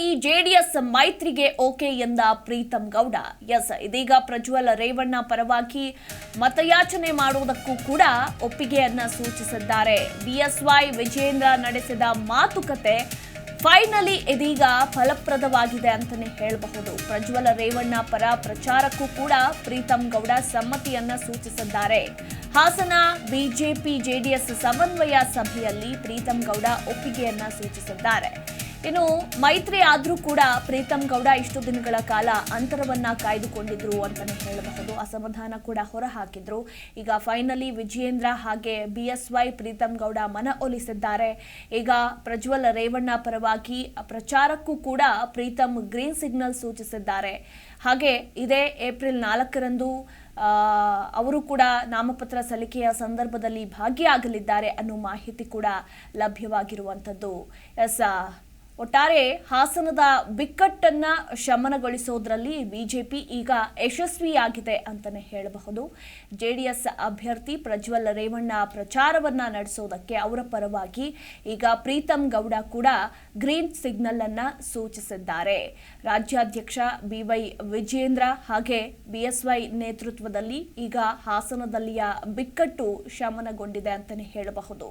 Finally JDS ಮೈತ್ರಿಗೆ okay ಎಂದ Preetham Gowda. S, ಇದೀಗ ಪ್ರಜ್ವಲ್ ರೇವಣ್ಣ ಪರವಾಗಿ ಮತಯಾಚನೆ ಮಾಡುವುದಕ್ಕೂ ಕೂಡ ಒಪ್ಪಿಗೆಯನ್ನ ಸೂಚಿಸಿದ್ದಾರೆ. ಬಿಎಸ್ವೈ ವಿಜೇಂದ್ರ ನಡೆಸಿದ ಮಾತುಕತೆ ಫೈನಲಿ ಇದೀಗ ಫಲಪ್ರದವಾಗಿದೆ ಅಂತಾನೆ ಹೇಳಬಹುದು. ಪ್ರಜ್ವಲ ರೇವಣ್ಣ ಪರ ಪ್ರಚಾರಕ್ಕೂ ಕೂಡ ಪ್ರೀತಂ ಗೌಡ ಸಮ್ಮತಿಯನ್ನ ಸೂಚಿಸಿದ್ದಾರೆ. ಹಾಸನ ಬಿಜೆಪಿ ಜೆಡಿಎಸ್ ಸಮನ್ವಯ ಸಭೆಯಲ್ಲಿ ಪ್ರೀತಂ ಗೌಡ ಒಪ್ಪಿಗೆಯನ್ನ ಸೂಚಿಸಿದ್ದಾರೆ. ಇನ್ನು ಮೈತ್ರಿ ಆದರೂ ಕೂಡ ಪ್ರೀತಂ ಗೌಡ ಇಷ್ಟು ದಿನಗಳ ಕಾಲ ಅಂತರವನ್ನ ಕಾಯ್ದುಕೊಂಡಿದ್ರು ಅಂತಾನೆ ಹೇಳಬಹುದು. ಅಸಮಾಧಾನ ಕೂಡ ಹೊರಹಾಕಿದ್ರು. ಈಗ ಫೈನಲಿ ವಿಜಯೇಂದ್ರ ಹಾಗೆ B S Y Preetham Gowda ಮನ ಒಲಿಸಿದ್ದಾರೆ. ಈಗ ಪ್ರಜ್ವಲ್ ರೇವಣ್ಣ ಪರವಾಗಿ ಪ್ರಚಾರಕ್ಕೂ ಕೂಡ ಪ್ರೀತಂ ಗ್ರೀನ್ ಸಿಗ್ನಲ್ ಸೂಚಿಸಿದ್ದಾರೆ. ಹಾಗೆ ಇದೇ ಏಪ್ರಿಲ್ ನಾಲ್ಕರಂದು ಅವರು ಕೂಡ ನಾಮಪತ್ರ ಸಲ್ಲಿಕೆಯ ಸಂದರ್ಭದಲ್ಲಿ ಭಾಗಿಯಾಗಲಿದ್ದಾರೆ ಅನ್ನೋ ಮಾಹಿತಿ ಕೂಡ ಲಭ್ಯವಾಗಿರುವಂಥದ್ದು ಎಸ್ ಒಟ್ಟಾರೆ ಹಾಸನದ ಬಿಕ್ಕಟ್ಟನ್ನ ಶಮನಗೊಳಿಸೋದ್ರಲ್ಲಿ ಬಿಜೆಪಿ ಈಗ ಯಶಸ್ವಿಯಾಗಿದೆ ಅಂತಾನೆ ಹೇಳಬಹುದು. ಜೆಡಿಎಸ್ ಅಭ್ಯರ್ಥಿ ಪ್ರಜ್ವಲ್ ರೇವಣ್ಣ ಪ್ರಚಾರವನ್ನ ನಡೆಸೋದಕ್ಕೆ ಅವರ ಪರವಾಗಿ ಈಗ ಪ್ರೀತಂ ಗೌಡ ಕೂಡ ಗ್ರೀನ್ ಸಿಗ್ನಲ್ ಅನ್ನ ಸೂಚಿಸಿದ್ದಾರೆ. ರಾಜ್ಯಾಧ್ಯಕ್ಷ ಬಿವೈ ವಿಜೇಂದ್ರ ಹಾಗೆ ಬಿಎಸ್ವೈ ನೇತೃತ್ವದಲ್ಲಿ ಈಗ ಹಾಸನದಲ್ಲಿಯ ಬಿಕ್ಕಟ್ಟು ಶಮನಗೊಂಡಿದೆ ಅಂತಾನೆ ಹೇಳಬಹುದು.